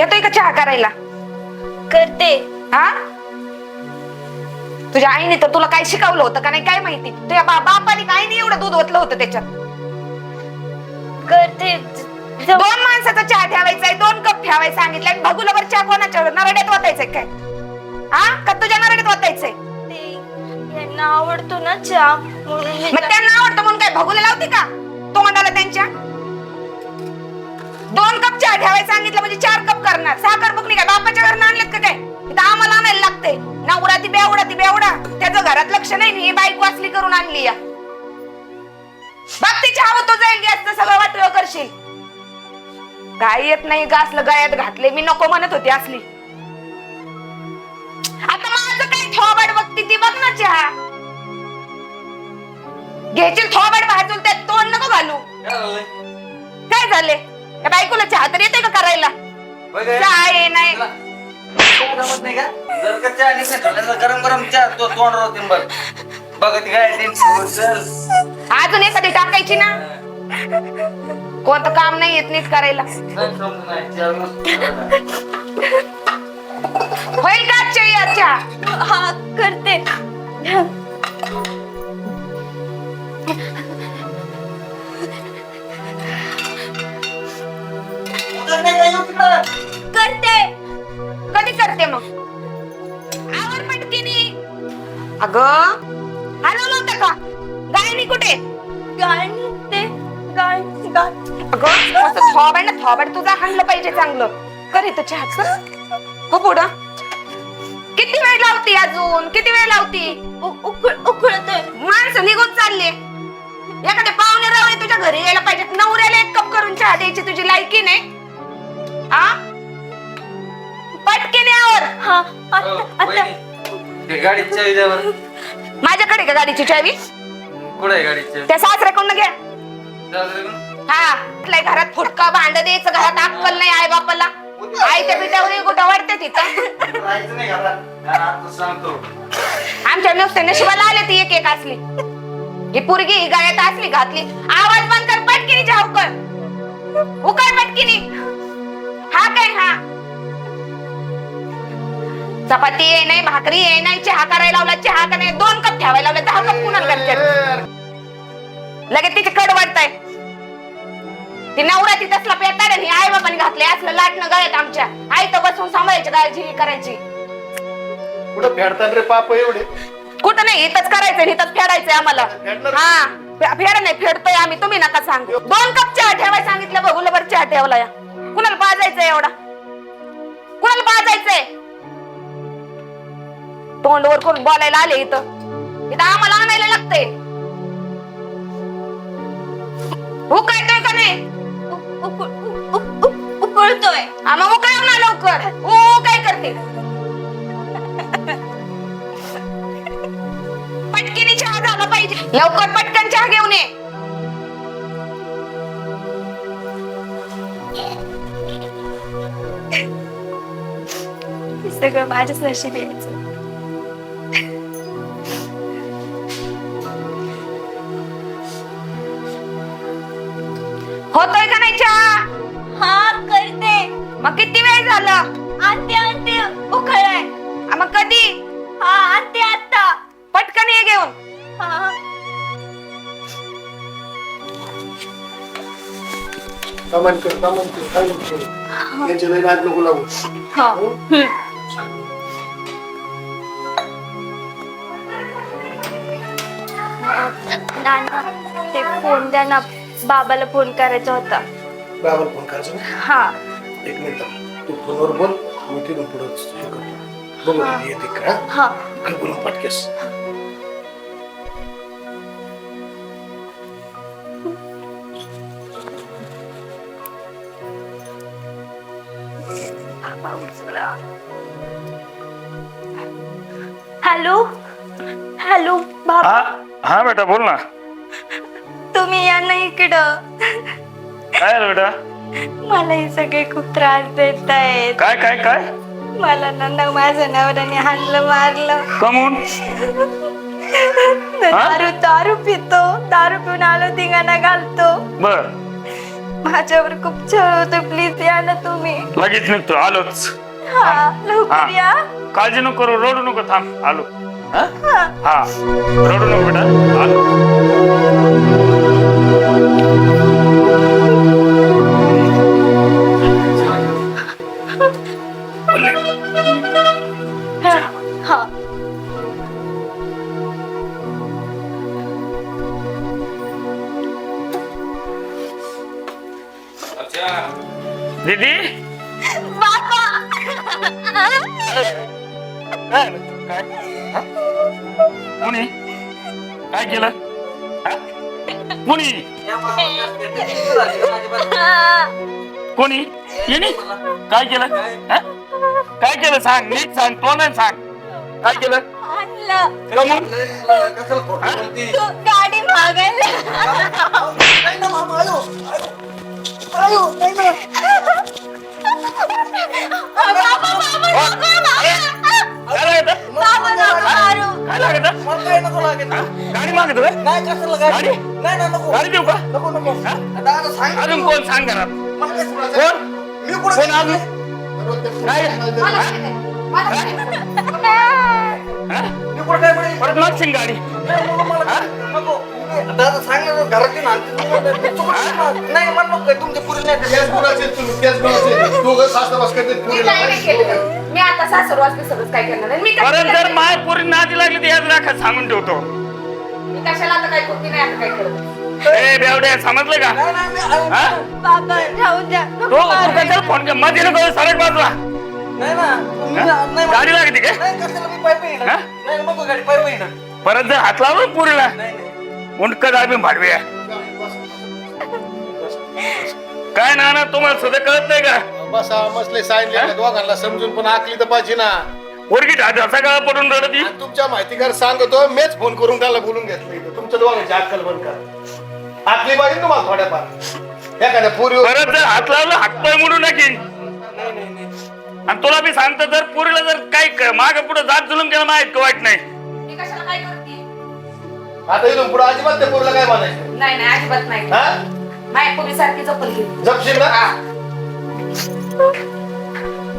येतोय का चहा करायला? करते. हा? तुझ्या आईने तर तुला काय शिकवलं होतं का नाही? काय माहिती? तुझ्या बा- बापाने काय नाही एवढं दूध ओतलं होतं त्याच्यात? करते. दोन माणसाचा चहा ठेवायचा आहे दोन कप ठेवायला सांगितलंय. आणि भगुलावर चहा कोणाच्या? नरड्यात वाटायचंय काय? हा? का तुझ्या नरड्यात वाटायचंय ते यांना आवडतो ना चहा म्हणून मी मग त्यांना आवडतं म्हणून काय? भगुला लावते का? तोंडाला त्यांच्या? दोन कप चहा ठेवायला सांगितलं म्हणजे चार कप करणार. साखर बुकली काय? बापाच्या घरनं आणलेत का काय इथं आम्हाला आणायला लागते नवरा ती बेवडा ती बेवडा. त्याचं घरात लक्ष नाही ही बाईक वाचली करून आणली या. बाप चहा होतो जाईल गॅसचं सगळं वाटलं करशील. गाय येत नाही का असलं गायात घातले. मी नको म्हणत होती असली. आता माझं काय थोबाड बघती ती? बघ ना चहा. घ्यायची थोबाड भाजून त्यात तोंड नको घालू. काय झाले त्या बायकोला चहा तर येते का करायला? चहा नाही. जमत नाही का? जर का चहा नाही ठेवला तर गरम गरम चहा तो बघ. बघ ती काय टेन्शन चल. अजून एखादी टाकायची ना? कोणतं काम नाही येत नीट करायला. चल, समजून नाही, चहा व्यवस्थित ठेवायचा. होईल का आजच्या या चहा? हा करते. करते मग. आवर पटकीनी. अगं. हलवलं होतं का? गायनी कुठे? गाणी ते अगं असं थोबाड ना थोबाड तुझा हाणलं पाहिजे चांगलं. कर इथं चहा हो पुढं किती वेळ लावती अजून? किती वेळ लावती? उकळ उकळतोय माणसं निघून चालले. एखाद्या पाहुणे रावळे तुझ्या घरी यायला पाहिजे नवऱ्याला एक कप करून चहा द्यायची तुझी लायकी नाही. आ? पटकेने आवर हा हो. माझ्याकडे का गाडीची चावी? कुठं आहे गाडीची चावी? त्या सासऱ्याकडून घ्या? हा म्हटलंय घरात फुटका भांड द्यायचं घरात अक्कल नाही आई बापाला आई त्या पिठावर कुठं वाढते तिथं राहायचं नाही घरात. हा, आता सांगतो. आमच्या नुसते नशिबाला आले ती एक एक असली. ही पुरगी ही गायात असली घातली. आवाज बंद कर पटकिनी उकळ उकळ पटकिनी. हा काय हा? चपाती ये नाही भाकरी ये नाही चहा करायला लावला चहा का नाही दोन कप ठेवायला लावला दहा कप कुणाला करते? लगेच तिची कड वाटताय ती नवरा ती तसला पेटाड आणि आई बाबांनी घातले असलं लाटणं गळ्यात आमच्या. आई तर बसून सांभाळायची काळजी करायची. कुठं फेडतात रे पाप एवढे? कुठं नाही इथंच करायचं इथंच फेडायचंय आम्हाला. फेडणार हा फे- फेड नाही फेडतोय आम्ही तुम्ही नका सांग. दोन कप चहा ठेवाय सांगितलं बघू बरं चहा ठेवला या. कुणाला पाजायचंय एवढा? कुणाला पाजायचंय तोंडवर करून बोलायला आले इथं. इथं आम्हाला आणायला लागतंय. उकळतोय का नाही? उकळतोय. हा मग उकळव ना लवकर. ओ काय करते? पटकीने चहा झाला पाहिजे. लवकर पटकन चहा घेऊन ये. सगळं माझ्याच नशीब यायचं मग किती वेळ झालं? आणते आणते आ, मग कधी? हा आणते आता पटकन ये घेऊन. सामान कर सामान कर काय नको करू. यांच्या लई नाद नको लागू हा. नाना ते फोन द्या ना. बाबाला फोन करायचा होता. बाबाला फोन करायचा? ना हा. एक मिनिट. तू फोनवर बोल मी तिथून पुढं हे करतो. बघू येते का? हा. काय बोलून पाटकेस हॅलो? हॅलो बाबा. हा? हा बेटा बोल ना. तुम्ही या ना इकडं. काय झालं बेटा? मला हे सगळे खूप त्रास देत आहेत काय काय काय? मला ना माझ्या नवऱ्याने हाणलं मारलं. कमून? दारू दारू पितो. दारू पिऊन आलो धिंगाणा घालतो. बर. माझ्यावर खूप छळ होते प्लीज या ना तुम्ही. लगेच निघतो आलोच. हा हा. या. काळजी नको करू रडू नको थांब आलो. हा? हा. हा. रडू नको बेटा आलो. दीदी? बाबा! काय काय? कोणी काय केलं? हा? कोणी कोणी? येणे? काय केलं? हा? काय केलं? सांग नीट सांग तोंडाने सांग. काय केलं? आणलं? तू गाडी मागायला गाडी मागत होय? नाही कशाला गाडी? नाही ना नको गाडी देऊ का नको नको? दादा सांग ना अजून तू. कोण सांग घरात मला काय सांगायचं? कोण मी कुठं कोण गेलो? अजून काय मला माहिती आहे. मला माहिती आहे. मी कुठं काय म्हणे? परत मागशील गाडी. नको. दादा सांग ना घरात येऊन आणते. नाही काय तुमच्या पुरी नाही त्याच गुणाचे तुम्ही? त्याच गुणाचे दोघं सासरवास करते मी पुरीला काय नाही. केलं मी आता सासर वाचते सगळंच काय करणार नाही. मी परत कशाला जर माय पोरी नादी लागली तर याद राखा सांगून ठेवतो. मी कशाला आता काय करते नाही आता काय करत. ए बेवड्या समजलं का? नाही नाही मी हा? बाबा राहू द्या. तो नको तू मारू. कशाला फोन कर? मध्ये नको सरळ बाजूला. नाही ना? नाही गाडी लागते काय नाही कशाला मी पाय पाय हा? नाही नको गाडी पाय पाय परत जर हात लावला ना पुरीला? नाही नाही. मुंडक दाबी भाडवे काय ना ना तुम्हाला सुद्धा कळत नाही का? बसा मसले सांगितले दोघांना समजून पण आकली तर पाहिजे ना. पोरगी ढाचा सगळा पडून रडती. आणि तुमच्या माहितीगार सांगतो मीच फोन करून त्याला बोलून घेतलं इथं. तुमच्या दोघांची अक्कल बंद करा. आकली पाहिजे तुम्हाला थोड्याफार. एखाद्या पुरी परत जर हात लावला हात पाय मोडू नकी. नाही नाही नाही. आणि तुला मी सांगतो जर पुरीला जर काही माग पुढे जात जुलूम केलं माहीत का वाईट नाही? आता इथून पुढे अजिबात त्या पुरीला काय म्हणायचं? नाही नाही अजिबात नाही. हा? माझ्या जपशील ना?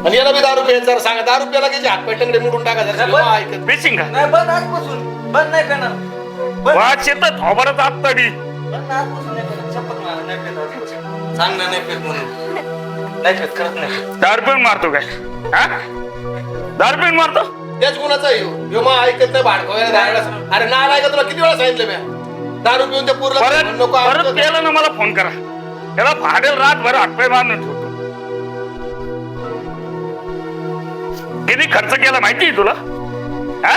आणि याला बी दारू प्यायचं जरा सांगा दारू प्यायला की हात पाय टंगडे मोडून टाका जरा बरं. ऐकत बेसिंग का? नाही बंद आजपासून. बंद नाही पेणार. बंद आत्ताडी आजपासून नाही पेणार. शपथ नाही पेत आजपासून. सांग ना नाही पेत म्हणून. नाही पेत नाही. दारू पिऊन मारतो काय? हा? दारू पिऊन मारतो? त्याच गुणाचा आहे. ह्यो. ह्यो मग ऐकत नाही भाडकोयला दारू अरे ना ऐकत तुला किती वेळा सांगितलं मी? दारू पिऊन त्या पुरला परत नको परत आमचं- केलं ना मला फोन करा. त्याला भाडेल रातभर हातपाय मारून ठेवतो. किती खर्च केला माहिती आहे तुला? हा?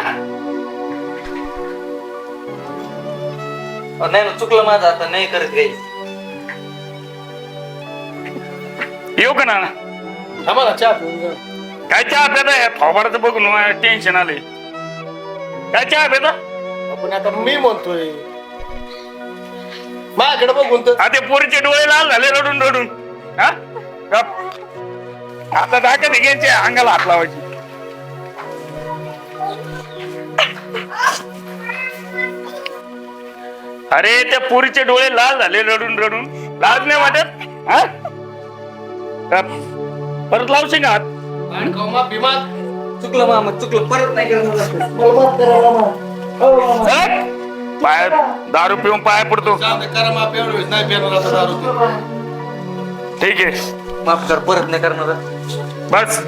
अहो, नाही ना चुकलं माझं आता नाही करत काही. येऊ का ना थांबा ना चहा पिऊन. काय चहा पेता थोबाडाचं बघून टेन्शन आले काय चहा आपण आता मी म्हणतोय. माझ्याकडे बघून तर आता पोरीचे डोळे लाल झाले रडून रडून. हा? गप. आता दाखत घ्यायचे अंगाला हात लावायची. अरे त्या पोरीचे डोळे लाल झाले रडून रडून. लाज नाही वाटत? हा? गप. परत लावशील का हात? भाडकाव मा बिमार चुकलं मामा चुकलं. परत नाही करणार. पाय दारू पिऊन पाया पडतो. जाऊ दे, करा माफ एवढं वेळेस नाही पिणार आता दारू ते. ठीक आहे. माफ कर परत नाही करणार बस.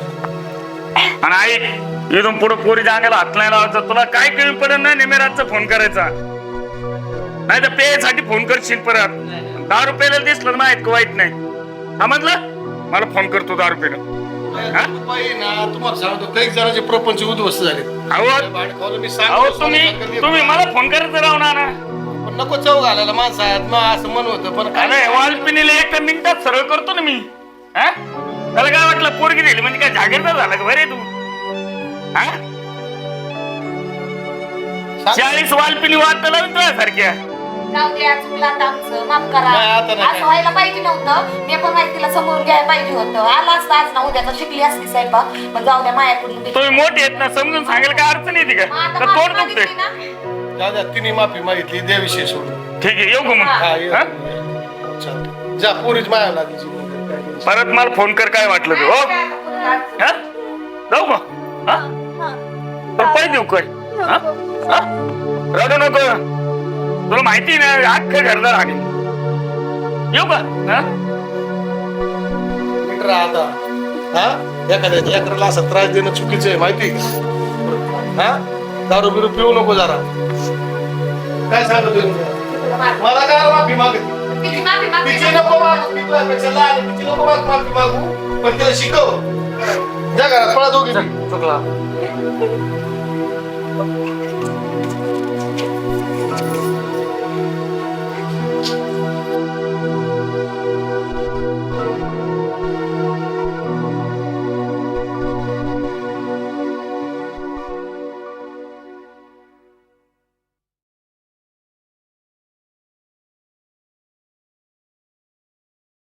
आणि ऐक इथून पुढे पोरीच्या अंगाला हात नाही लावायचा. तुला काय कमी पडेल ना निमेरातचा फोन करायचा. नाही तर पेयसाठी फोन करशील परत. दारू प्यायला दिसलं ना माहीत का वाईट नाही. समजलं मला फोन करतो दारू प्यायला. बाई ना तुम्हाला सांगतो काही जणांचे प्रपंच उद्ध्वस्त झाले अहो भाडकावलं मी अहो सांगतो तुम्ही तुम्ही मला फोन करायचं राहू ना ना पण नको चव घालायला माणसात मग असं मन होतं पण काय अरे वालपिनीला एका मिनिटात सरळ करतो ना मी. हा? त्याला काय वाटलं पोरगी दिली म्हणजे काय जागीरदार झाला का? बरे तू. हा? सांग. चाळीस वालपिनी वाटत तुझ्या सारख्या जाऊ द्या चुकलं आता आमचं माफ करा नाही, आता नाही. असं व्हायला पाहिजे नव्हतं मी पण माहितीला समोर घ्यायला पाहिजे होतं आला असतं आज ना उद्या तर शिकली असती स्वयंपाक पण जाऊ द्या मायाकडून बी. तुम्ही मोठे आहेत ना समजून सांगायला काय अडचण येते मग का आता तर माफी तोड मागितली दुखते ना दादा तिने माफी मागितली देविषयी सोडून ठीक आहे येऊ का हा, मग ये. हा? चालतंय. जा पोरीच माया लागली काय. परत मला फोन कर काय वाटलं ते हो हा? जाऊ का हा? पण पैसे देऊ काय हा? हा? रडू नको तुला माहिती ना अख्खं घरदार आणि येऊ का? हा? आता हा? एखाद्या लेकराला असा त्रास देणं चुकीचं आहे माहिती? हा? दारू बिरू पिऊ नको जरा. काय सांगतो तुम्ही मला काय माफी मागत? तिची नको मागू ती तुझ्यापेक्षा लहान आहे, तिची नको माग- माफी मागू. पण तिला शिकव. जा घरात पळा दोघी. चुकला.